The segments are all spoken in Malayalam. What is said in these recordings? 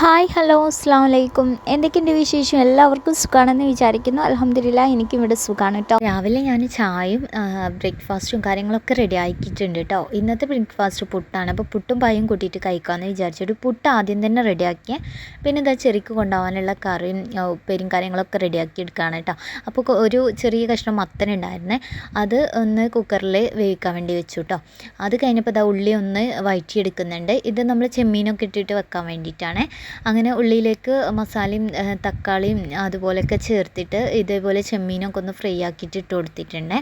ഹായ് ഹലോ അസ്സാം വലൈക്കും എന്തൊക്കെയുണ്ട് വിശേഷം? എല്ലാവർക്കും സുഖമാണെന്ന് വിചാരിക്കുന്നു. അലഹമ്മദില്ല എനിക്കും ഇവിടെ സുഖമാണ് കേട്ടോ. രാവിലെ ഞാൻ ചായയും ബ്രേക്ക്ഫാസ്റ്റും കാര്യങ്ങളൊക്കെ റെഡി ആക്കിയിട്ടുണ്ട് കേട്ടോ. ഇന്നത്തെ ബ്രേക്ക്ഫാസ്റ്റ് പുട്ടാണ്. അപ്പോൾ പുട്ടും പായും കൂട്ടിയിട്ട് കഴിക്കാമെന്ന് ഒരു പുട്ട് ആദ്യം തന്നെ റെഡിയാക്കിയ പിന്നെ എന്താ ചെറിക്ക് കൊണ്ടുപോകാനുള്ള കറിയും ഉപ്പേരും കാര്യങ്ങളൊക്കെ റെഡിയാക്കി എടുക്കുകയാണ് കേട്ടോ. അപ്പോൾ ഒരു ചെറിയ കഷ്ണം മത്തൻ മത്തനുണ്ടായിരുന്നേ അത് ഒന്ന് കുക്കറിൽ വേവിക്കാൻ വേണ്ടി വെച്ചു കേട്ടോ. അത് കഴിഞ്ഞപ്പോൾ ഇതാ ഉള്ളി ഒന്ന് വഴറ്റിയെടുക്കുന്നുണ്ട്. ഇത് നമ്മൾ ചെമ്മീനൊക്കെ ഇട്ടിട്ട് വെക്കാൻ വേണ്ടിയിട്ടാണ്. അങ്ങനെ ഉള്ളിയിലേക്ക് മസാലയും തക്കാളിയും അതുപോലെയൊക്കെ ചേർത്തിട്ട് ഇതേപോലെ ചെമ്മീനൊക്കെ ഒന്ന് ഫ്രൈ ആക്കിയിട്ട് ഇട്ട് കൊടുത്തിട്ടുണ്ട്.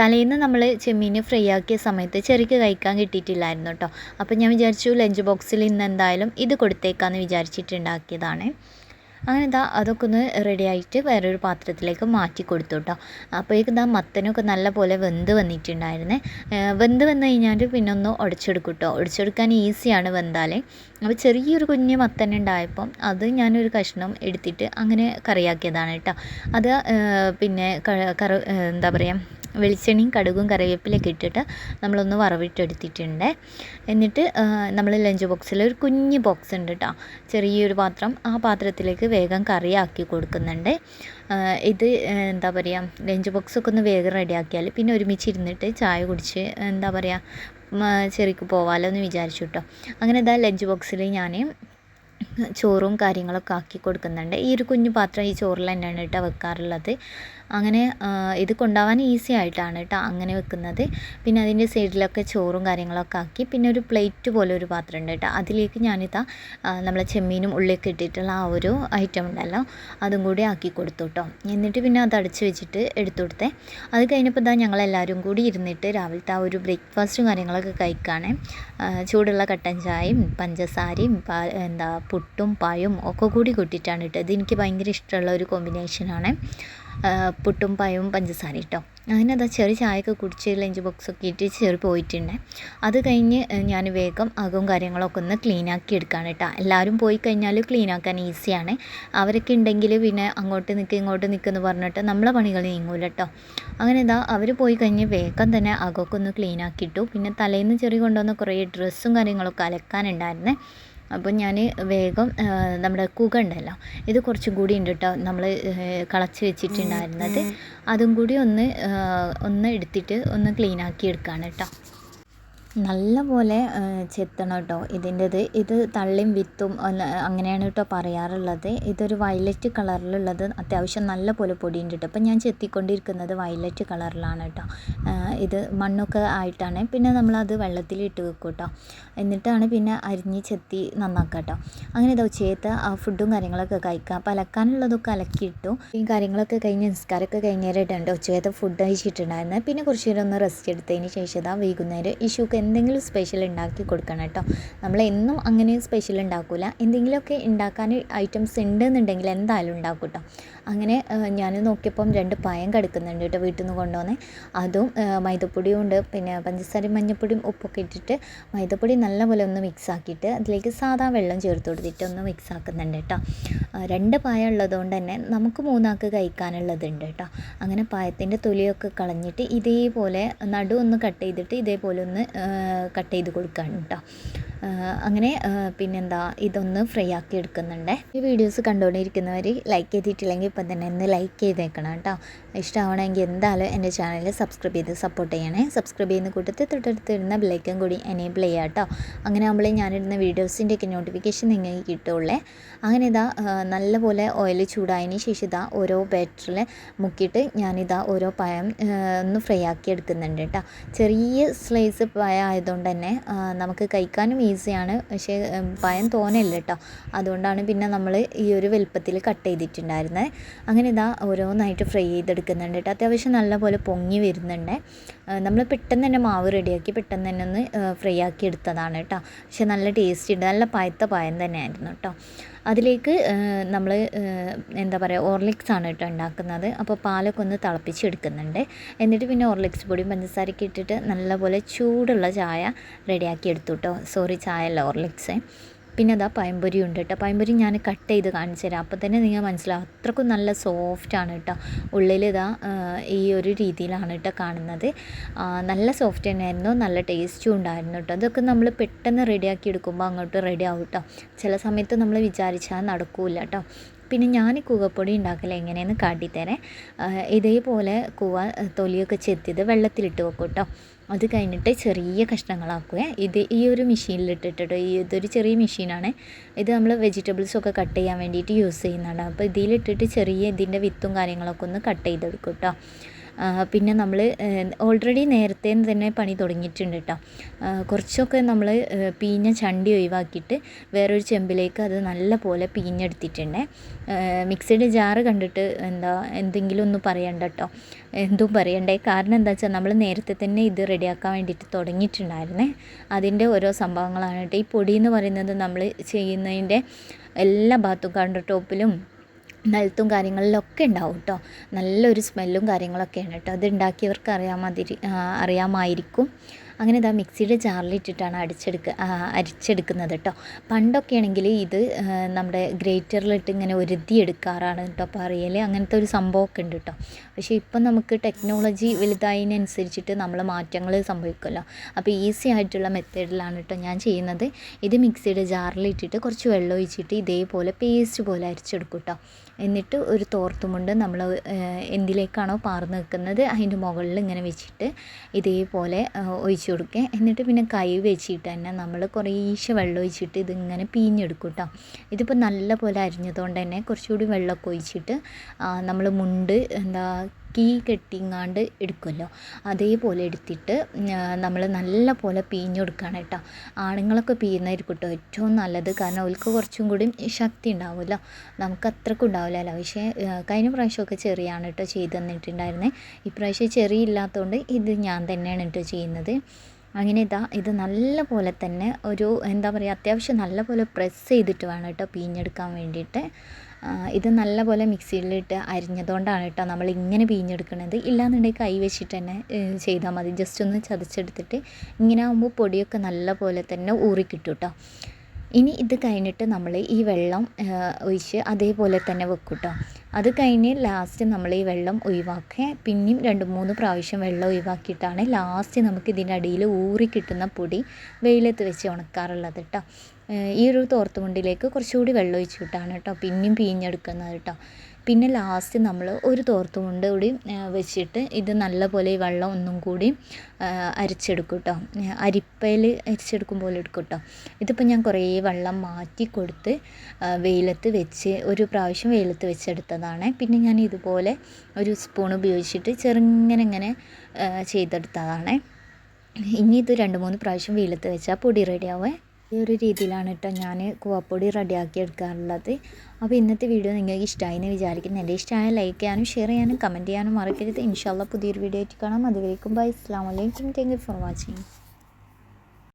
തലേന്ന് നമ്മൾ ചെമ്മീൻ ഫ്രൈ ആക്കിയ സമയത്ത് ചെറിക്ക് കഴിക്കാൻ കിട്ടിയിട്ടില്ലായിരുന്നു കേട്ടോ. അപ്പോൾ ഞാൻ വിചാരിച്ചു ലഞ്ച് ബോക്സിൽ ഇന്ന് എന്തായാലും ഇത് കൊടുത്തേക്കാമെന്ന് വിചാരിച്ചിട്ടുണ്ടാക്കിയതാണ് അങ്ങനെ ഇതാ അതൊക്കെ ഒന്ന് റെഡി ആയിട്ട് വേറൊരു പാത്രത്തിലേക്ക് മാറ്റി കൊടുത്തു കേട്ടോ അപ്പോഴേക്കും ഇതാ മത്തനൊക്കെ നല്ല പോലെ വെന്ത് വന്നിട്ടുണ്ടായിരുന്നേ. വെന്ത് വന്നു കഴിഞ്ഞാൽ പിന്നെ ഒന്ന് ഉടച്ചെടുക്കും കേട്ടോ ഉടച്ചെടുക്കാൻ ഈസിയാണ് വെന്താലേ. അപ്പോൾ ചെറിയൊരു കുഞ്ഞ് മത്തൻ ഉണ്ടായപ്പം അത് ഞാനൊരു കഷ്ണം എടുത്തിട്ട് അങ്ങനെ കറിയാക്കിയതാണ് കേട്ടോ അത് പിന്നെ കറ എന്താ പറയുക വെളിച്ചെണ്ണയും കടുകും കറിവേപ്പിലൊക്കെ ഇട്ടിട്ട് നമ്മളൊന്ന് വറവിട്ടെടുത്തിട്ടുണ്ട്. എന്നിട്ട് നമ്മൾ ലഞ്ച് ബോക്സിൽ ഒരു കുഞ്ഞ് ബോക്സ് ഉണ്ട് കേട്ടോ ചെറിയൊരു പാത്രം ആ പാത്രത്തിലേക്ക് വേഗം കറിയാക്കി കൊടുക്കുന്നുണ്ട്. ഇത് എന്താ പറയുക ലഞ്ച് ബോക്സൊക്കെ ഒന്ന് വേഗം റെഡിയാക്കിയാൽ പിന്നെ ഒരുമിച്ച് ഇരുന്നിട്ട് ചായ കുടിച്ച് എന്താ പറയുക ചെറിക്ക് പോവാലോ എന്ന് വിചാരിച്ചു കേട്ടോ അങ്ങനെ ഇതാ ലഞ്ച് ബോക്സിൽ ഞാൻ ചോറും കാര്യങ്ങളൊക്കെ ആക്കി കൊടുക്കുന്നുണ്ട്. ഈ ഒരു കുഞ്ഞു പാത്രം ഈ ചോറിൽ തന്നെയാണ് കേട്ടോ വെക്കാറുള്ളത്. അങ്ങനെ ഇത് കൊണ്ടുപോകാൻ ഈസി ആയിട്ടാണ് കേട്ടോ അങ്ങനെ വെക്കുന്നത്. പിന്നെ അതിന്റെ സൈഡിലൊക്കെ ചോറും കാര്യങ്ങളൊക്കെ ആക്കി പിന്നെ ഒരു പ്ലേറ്റ് പോലെ ഒരു പാത്രം ഉണ്ട് കേട്ടോ. അതിലേക്ക് ഞാനിതാ നമ്മളെ ചെമ്മീനും ഉള്ളിയൊക്കെ ഇട്ടിട്ടുള്ള ആ ഒരു ഐറ്റം ഉണ്ടല്ലോ അതും കൂടി ആക്കി കൊടുത്തു കേട്ടോ. എന്നിട്ട് പിന്നെ അത് അടച്ചു വെച്ചിട്ട് എടുത്തു കൊടുത്തേ. അത് കഴിഞ്ഞപ്പോൾ ഇതാ ഞങ്ങളെല്ലാവരും കൂടി ഇരുന്നിട്ട് രാവിലത്തെ ആ ഒരു ബ്രേക്ക്ഫാസ്റ്റും കാര്യങ്ങളൊക്കെ കഴിക്കുകയാണ് ചൂടുള്ള കട്ടൻ ചായയും പഞ്ചസാരയും എന്താ പുട്ടും പായും ഒക്കെ കൂടി കൂട്ടിയിട്ടാണ് ഇട്ടത് എനിക്ക് ഭയങ്കര ഇഷ്ടമുള്ള ഒരു കോമ്പിനേഷനാണ് പുട്ടും പായവും പഞ്ചസാര കേട്ടോ. അങ്ങനെ അതാ ചെറിയ ചായയൊക്കെ കുടിച്ച് ലഞ്ച് ബോക്സൊക്കെ ഇട്ട് ചെറു പോയിട്ടുണ്ട്. അത് കഴിഞ്ഞ് ഞാൻ വേഗം അകവും കാര്യങ്ങളൊക്കെ ഒന്ന് ക്ലീൻ ആക്കി എടുക്കുകയാണ് കേട്ടോ. എല്ലാവരും പോയി കഴിഞ്ഞാൽ ക്ലീൻ ആക്കാൻ ഈസിയാണ് അവരൊക്കെ ഉണ്ടെങ്കിൽ പിന്നെ അങ്ങോട്ട് നിൽക്കുക ഇങ്ങോട്ട് നിൽക്കുമെന്ന് പറഞ്ഞിട്ട് നമ്മളെ പണികൾ നീങ്ങൂല കേട്ടോ. അങ്ങനെ ഇതാ അവർ പോയി കഴിഞ്ഞ് വേഗം തന്നെ അകമൊക്കെ ഒന്ന് ആക്കിയിട്ടു പിന്നെ തലേന്ന് ചെറിയ കൊണ്ടുവന്ന കുറേ ഡ്രസ്സും കാര്യങ്ങളൊക്കെ അലക്കാനുണ്ടായിരുന്നേ. അപ്പോൾ ഞാൻ വേഗം നമ്മുടെ കുക ഉണ്ടല്ലോ ഇത് കുറച്ചും കൂടി ഉണ്ട് കേട്ടോ നമ്മൾ കളച്ച് വെച്ചിട്ടുണ്ടായിരുന്നത്. അതും കൂടി ഒന്ന് ഒന്ന് എടുത്തിട്ട് ഒന്ന് ക്ലീൻ ആക്കി എടുക്കുകയാണ് കേട്ടോ നല്ല പോലെ ചെത്തണം കേട്ടോ ഇതിന്റെ ഇത് തള്ളിയും വിത്തും അങ്ങനെയാണ് കേട്ടോ പറയാറുള്ളത്. ഇതൊരു വയലറ്റ് കളറിലുള്ളത്. അത്യാവശ്യം നല്ല പോലെ പൊടിയുണ്ട് കേട്ടോ അപ്പം ഞാൻ ചെത്തിക്കൊണ്ടിരിക്കുന്നത് വയലറ്റ് കളറിലാണ് കേട്ടോ ഇത് മണ്ണൊക്കെ ആയിട്ടാണ്. പിന്നെ നമ്മളത് വെള്ളത്തിൽ ഇട്ട് വെക്കും കേട്ടോ എന്നിട്ടാണ് പിന്നെ അരിഞ്ഞ് ചെത്തി നന്നാക്കുക കേട്ടോ അങ്ങനെ ഇതാ ആ ഫുഡും കാര്യങ്ങളൊക്കെ കഴിക്കുക അപ്പോൾ അലക്കാനുള്ളതൊക്കെ അലക്കിയിട്ടു. ഈ കാര്യങ്ങളൊക്കെ കഴിഞ്ഞ് നിസ്കാരമൊക്കെ കഴിഞ്ഞേരായിട്ടുണ്ട് ഉച്ചയത്ത് ഫുഡ് കഴിച്ചിട്ടുണ്ടായിരുന്നത്. പിന്നെ കുറച്ച് നേരം ഒന്ന് റെസ്റ്റ് എടുത്തതിന് ശേഷം ഇതാ വൈകുന്നേരം ഇഷ്യൂക്ക് എന്തെങ്കിലും സ്പെഷ്യൽ ഉണ്ടാക്കി കൊടുക്കണം കേട്ടോ നമ്മൾ എന്നും അങ്ങനെ സ്പെഷ്യൽ ഉണ്ടാക്കില്ല എന്തെങ്കിലുമൊക്കെ ഉണ്ടാക്കാൻ ഐറ്റംസ് ഉണ്ടെന്നുണ്ടെങ്കിൽ എന്തായാലും ഉണ്ടാക്കും കേട്ടോ അങ്ങനെ ഞാൻ നോക്കിയപ്പം രണ്ട് പായം കടുക്കുന്നുണ്ട് കേട്ടോ വീട്ടിൽ നിന്ന് കൊണ്ടുവന്നേ. അതും മൈദപ്പൊടിയും ഉണ്ട്. പിന്നെ പഞ്ചസാരയും മഞ്ഞപ്പൊടിയും ഉപ്പൊക്കെ ഇട്ടിട്ട് മൈദപ്പൊടി നല്ലപോലെ ഒന്ന് മിക്സ് ആക്കിയിട്ട് അതിലേക്ക് സാധാ വെള്ളം ചേർത്ത് കൊടുത്തിട്ട് ഒന്ന് മിക്സ് ആക്കുന്നുണ്ട് കേട്ടോ രണ്ട് പായം ഉള്ളതുകൊണ്ട് തന്നെ നമുക്ക് മൂന്നാൾക്ക് കഴിക്കാനുള്ളതുണ്ട് കേട്ടോ അങ്ങനെ പായത്തിന്റെ തൊലിയൊക്കെ കളഞ്ഞിട്ട് ഇതേപോലെ നടു ഒന്ന് കട്ട് ചെയ്തിട്ട് ഇതേപോലെ ഒന്ന് കട്ട് ചെയ്ത് കൊടുക്കുകയാണ് കേട്ടോ അങ്ങനെ പിന്നെന്താ ഇതൊന്ന് ഫ്രൈ ആക്കി എടുക്കുന്നുണ്ട്. ഈ വീഡിയോസ് കണ്ടുകൊണ്ടിരിക്കുന്നവർ ലൈക്ക് ചെയ്തിട്ടില്ലെങ്കിൽ ഇപ്പം തന്നെ ഒന്ന് ലൈക്ക് ചെയ്തേക്കണം കേട്ടോ. ഇഷ്ടമാവണമെങ്കിൽ എന്തായാലും എന്റെ ചാനൽ സബ്സ്ക്രൈബ് ചെയ്ത് സപ്പോർട്ട് ചെയ്യണേ. സബ്സ്ക്രൈബ് ചെയ്യുന്ന കൂട്ടത്തിൽ തൊട്ടടുത്തിരുന്ന ബെല്ലൈക്കൻ കൂടി എനേബിൾ ചെയ്യുക കേട്ടോ. അങ്ങനെ ആകുമ്പോൾ ഞാനിടുന്ന വീഡിയോസിന്റെയൊക്കെ നോട്ടിഫിക്കേഷൻ നിങ്ങൾക്ക് കിട്ടുള്ളേ അങ്ങനെ ഇതാ നല്ലപോലെ ഓയിൽ ചൂടായതിന് ശേഷം ഇതാ ഓരോ ബാറ്ററിൽ മുക്കിയിട്ട് ഞാനിതാ ഓരോ പഴം ഒന്ന് ഫ്രൈ ആക്കി എടുക്കുന്നുണ്ട് കേട്ടോ. ചെറിയ സ്ലൈസ് പഴം ആയതുകൊണ്ട് തന്നെ നമുക്ക് കഴിക്കാനും ഈസിയാണ്. പക്ഷേ പയം തോനല്ല കേട്ടോ അതുകൊണ്ടാണ് പിന്നെ നമ്മൾ ഈ ഒരു വലുപ്പത്തിൽ കട്ട് ചെയ്തിട്ടുണ്ടായിരുന്നത് അങ്ങനെ ഇതാ ഓരോന്നായിട്ട് ഫ്രൈ ചെയ്തെടുക്കുന്നുണ്ട് കേട്ടോ അത്യാവശ്യം നല്ലപോലെ പൊങ്ങി വരുന്നുണ്ട്. നമ്മൾ പെട്ടെന്ന് തന്നെ മാവ് റെഡിയാക്കി പെട്ടെന്ന് തന്നെ ഒന്ന് ഫ്രൈ ആക്കി എടുത്തതാണ് കേട്ടോ. പക്ഷെ നല്ല ടേസ്റ്റ് ഉണ്ട്. നല്ല പയത്ത പായം തന്നെയായിരുന്നു കേട്ടോ. അതിലേക്ക് നമ്മൾ എന്താ പറയുക ഓർലിക്സ് ആണ് കേട്ടോ ഉണ്ടാക്കുന്നത്. അപ്പോൾ പാലൊക്കെ ഒന്ന് തിളപ്പിച്ചെടുക്കുന്നുണ്ട് എന്നിട്ട് പിന്നെ ഓർലിക്സ് പൊടിയും പഞ്ചസാരയൊക്കെ ഇട്ടിട്ട് നല്ലപോലെ ചൂടുള്ള ചായ റെഡിയാക്കി എടുത്തു കേട്ടോ. സോറി ചായ അല്ല ഓർലിക്സ്. പിന്നെ അതാ പഴംപൊരി ഉണ്ട് കേട്ടോ. പഴംപൊരി ഞാൻ കട്ട് ചെയ്ത് കാണിച്ചു തരാം. അപ്പോൾ തന്നെ നിങ്ങൾ മനസ്സിലാവും. അത്രക്കും നല്ല സോഫ്റ്റ് ആണ് കേട്ടോ. ഉള്ളിൽ ഇതാ ഈ ഒരു രീതിയിലാണ് കേട്ടോ കാണുന്നത്. നല്ല സോഫ്റ്റ് തന്നെയായിരുന്നു. നല്ല ടേസ്റ്റും ഉണ്ടായിരുന്നു കേട്ടോ. അതൊക്കെ നമ്മൾ പെട്ടെന്ന് റെഡിയാക്കി എടുക്കുമ്പോൾ അങ്ങോട്ട് റെഡി ആവും കേട്ടോ. ചില സമയത്ത് നമ്മൾ വിചാരിച്ചാൽ നടക്കില്ല കേട്ടോ. പിന്നെ ഞാൻ ഈ കൂവപ്പൊടി ഉണ്ടാക്കൽ എങ്ങനെയെന്ന് കാട്ടിത്തരാം. ഇതേപോലെ കൂവ തൊലിയൊക്കെ ചെത്തിയത് വെള്ളത്തിലിട്ട് വെക്കും കേട്ടോ അത് കഴിഞ്ഞിട്ട് ചെറിയ കഷ്ണങ്ങളാക്കുക. ഇത് ഈ ഒരു മെഷീനിലിട്ടിട്ടോ ഈ ഇതൊരു ചെറിയ മെഷീനാണ്. ഇത് നമ്മൾ വെജിറ്റബിൾസൊക്കെ കട്ട് ചെയ്യാൻ വേണ്ടിയിട്ട് യൂസ് ചെയ്യുന്നതാണ്. അപ്പോൾ ഇതിലിട്ടിട്ട് ചെറിയ ഇതിന്റെ വിത്തും കാര്യങ്ങളൊക്കെ ഒന്ന് കട്ട് ചെയ്തെടുക്കും കേട്ടോ പിന്നെ നമ്മൾ ഓൾറെഡി നേരത്തെ തന്നെ പണി തുടങ്ങിയിട്ടുണ്ട് കേട്ടോ കുറച്ചൊക്കെ നമ്മൾ പീഞ്ഞ ചണ്ടി ഒഴിവാക്കിയിട്ട് വേറൊരു ചെമ്പിലേക്ക് അത് നല്ല പോലെ പീഞ്ഞെടുത്തിട്ടുണ്ട് മിക്സിയുടെ ജാറ് കണ്ടിട്ട് എന്താ എന്തെങ്കിലും ഒന്നും പറയണ്ട കേട്ടോ എന്തും പറയണ്ടേ. കാരണം എന്താ വെച്ചാൽ നമ്മൾ നേരത്തെ തന്നെ ഇത് റെഡിയാക്കാൻ വേണ്ടിയിട്ട് തുടങ്ങിയിട്ടുണ്ടായിരുന്നേ. അതിന്റെ ഓരോ സംഭവങ്ങളാണ് കേട്ടോ ഈ പൊടി എന്ന് പറയുന്നത് നമ്മൾ ചെയ്യുന്നതിന്റെ എല്ലാ ഭാഗത്തും കൗണ്ടർ ടോപ്പിലും നിലത്തും കാര്യങ്ങളിലൊക്കെ ഉണ്ടാവും കേട്ടോ നല്ലൊരു സ്മെല്ലും കാര്യങ്ങളൊക്കെയാണ് കേട്ടോ അത് ഉണ്ടാക്കിയവർക്ക് അറിയാമാതിരി അറിയാമായിരിക്കും. അങ്ങനെ ഇതാ മിക്സിയുടെ ജാറിലിട്ടിട്ടാണ് അടിച്ചെടുക്കുക അരിച്ചെടുക്കുന്നത് കേട്ടോ പണ്ടൊക്കെ ആണെങ്കിൽ ഇത് നമ്മുടെ ഗ്രേറ്ററിലിട്ട് ഇങ്ങനെ ഒരുതി എടുക്കാറാണ് കേട്ടോ പറയൽ അങ്ങനത്തെ ഒരു സംഭവമൊക്കെ ഉണ്ട് കേട്ടോ പക്ഷേ ഇപ്പം നമുക്ക് ടെക്നോളജി വലുതായതിനനുസരിച്ചിട്ട് നമ്മൾ മാറ്റങ്ങൾ സംഭവിക്കുമല്ലോ. അപ്പോൾ ഈസി ആയിട്ടുള്ള മെത്തേഡിലാണ് കേട്ടോ ഞാൻ ചെയ്യുന്നത്. ഇത് മിക്സിയുടെ ജാറിലിട്ടിട്ട് കുറച്ച് വെള്ളം ഒഴിച്ചിട്ട് ഇതേപോലെ പേസ്റ്റ് പോലെ അരിച്ചെടുക്കും കേട്ടോ എന്നിട്ട് ഒരു തോർത്തുമുണ്ട് നമ്മൾ എന്തിലേക്കാണോ പാർന്ന് നിൽക്കുന്നത് അതിന്റെ മുകളിൽ ഇങ്ങനെ വെച്ചിട്ട് ഇതേപോലെ ഒഴിച്ച് കൊടുക്കുക എന്നിട്ട് പിന്നെ കൈ വെച്ചിട്ട് തന്നെ നമ്മൾ കുറേശ്ശെ വെള്ളം ഒഴിച്ചിട്ട് ഇതിങ്ങനെ പിഴിഞ്ഞെടുക്കും കേട്ടോ ഇതിപ്പോൾ നല്ല പോലെ അരിഞ്ഞതുകൊണ്ട് തന്നെ കുറച്ചുകൂടി വെള്ളമൊക്കെ ഒഴിച്ചിട്ട് നമ്മൾ മുണ്ട് എന്താ കീ കെട്ടിങ്ങാണ്ട് എടുക്കുമല്ലോ. അതേപോലെ എടുത്തിട്ട് നമ്മൾ നല്ല പോലെ പിഴിഞ്ഞെടുക്കുകയാണ് കേട്ടോ. ആണുങ്ങളൊക്കെ പിഴിയുന്നതായിരിക്കും കേട്ടോ ഏറ്റവും നല്ലത്. കാരണം അവർക്ക് കുറച്ചും കൂടി ശക്തി ഉണ്ടാവുമല്ലോ. നമുക്ക് അത്രക്കും ഉണ്ടാവില്ലല്ലോ. പക്ഷേ കഴിഞ്ഞ പ്രാവശ്യമൊക്കെ ചെറിയാണ് കേട്ടോ ചെയ്ത് തന്നിട്ടുണ്ടായിരുന്നത് ഇപ്രാവശ്യം ചെറിയ ഇല്ലാത്തതുകൊണ്ട് ഇത് ഞാൻ തന്നെയാണ് കേട്ടോ ചെയ്യുന്നത്. അങ്ങനെ ഇതാ ഇത് നല്ല പോലെ തന്നെ ഒരു എന്താ പറയുക അത്യാവശ്യം നല്ല പോലെ പ്രസ് ചെയ്തിട്ട് വേണം കേട്ടോ പിഴിഞ്ഞെടുക്കാൻ വേണ്ടിയിട്ട്. ഇത് നല്ലപോലെ മിക്സിയിലിട്ട് അരിഞ്ഞതുകൊണ്ടാണ് കേട്ടോ നമ്മൾ ഇങ്ങനെ പിഴിഞ്ഞെടുക്കണത്. ഇല്ലാന്നുണ്ടെങ്കിൽ കൈ വെച്ചിട്ട് തന്നെ ചെയ്താൽ മതി. ജസ്റ്റ് ഒന്ന് ചതച്ചെടുത്തിട്ട് ഇങ്ങനെ ആകുമ്പോൾ പൊടിയൊക്കെ നല്ലപോലെ തന്നെ ഊറിക്കിട്ടും കേട്ടോ. ഇനി ഇത് കഴിഞ്ഞിട്ട് നമ്മൾ ഈ വെള്ളം ഒഴിച്ച് അതേപോലെ തന്നെ വെക്കും കേട്ടോ അത് കഴിഞ്ഞ് ലാസ്റ്റ് നമ്മൾ ഈ വെള്ളം ഒഴിവാക്കുക പിന്നെയും രണ്ട് മൂന്ന് പ്രാവശ്യം വെള്ളം ഒഴിവാക്കിയിട്ടാണ് ലാസ്റ്റ് നമുക്ക് ഇതിന്റെ അടിയിൽ ഊറി കിട്ടുന്ന പൊടി വെയിലത്ത് വെച്ച് ഉണക്കാറുള്ളത് കേട്ടോ ഈ ഒരു തോർത്തുമുണ്ടിലേക്ക് കുറച്ചുകൂടി വെള്ളം ഒഴിച്ചിട്ടാണ് കേട്ടോ പിന്നെയും പിഴിഞ്ഞെടുക്കുന്നത് കേട്ടോ പിന്നെ ലാസ്റ്റ് നമ്മൾ ഒരു തോർത്തുമുണ്ട് കൂടി വെച്ചിട്ട് ഇത് നല്ലപോലെ ഈ വെള്ളം ഒന്നും കൂടി അരിച്ചെടുക്കും കേട്ടോ അരിപ്പയിൽ അരിച്ചെടുക്കും പോലെ എടുക്കും കേട്ടോ ഇതിപ്പോൾ ഞാൻ കുറേ വെള്ളം മാറ്റി കൊടുത്ത് വെയിലത്ത് വെച്ച് ഒരു പ്രാവശ്യം വെയിലത്ത് വെച്ചെടുത്തതാണ്. പിന്നെ ഞാൻ ഇതുപോലെ ഒരു സ്പൂൺ ഉപയോഗിച്ചിട്ട് ചെറുങ്ങനെ ഇങ്ങനെ ചെയ്തെടുത്തതാണ്. ഇനി ഇത് രണ്ട് മൂന്ന് പ്രാവശ്യം വെയിലത്ത് വെച്ചാൽ പൊടി റെഡിയാവേ ഈ ഒരു രീതിയിലാണ് കേട്ടോ ഞാൻ കൂവപ്പൊടി റെഡിയാക്കി എടുക്കാറുള്ളത്. അപ്പോൾ ഇന്നത്തെ വീഡിയോ നിങ്ങൾക്ക് ഇഷ്ടമായി എന്ന് വിചാരിക്കുന്നു. എന്റെ ഇഷ്ടമായ ലൈക്ക് ചെയ്യാനും ഷെയർ ചെയ്യാനും കമന്റ് ചെയ്യാനും മറക്കരുത്. ഇൻഷാല്ല പുതിയൊരു വീഡിയോ ആയിട്ട് കാണാം. അതുവരേക്കും ബൈ അസ്സാം വലൈക്കും താങ്ക് യു ഫോർ വാച്ചിങ്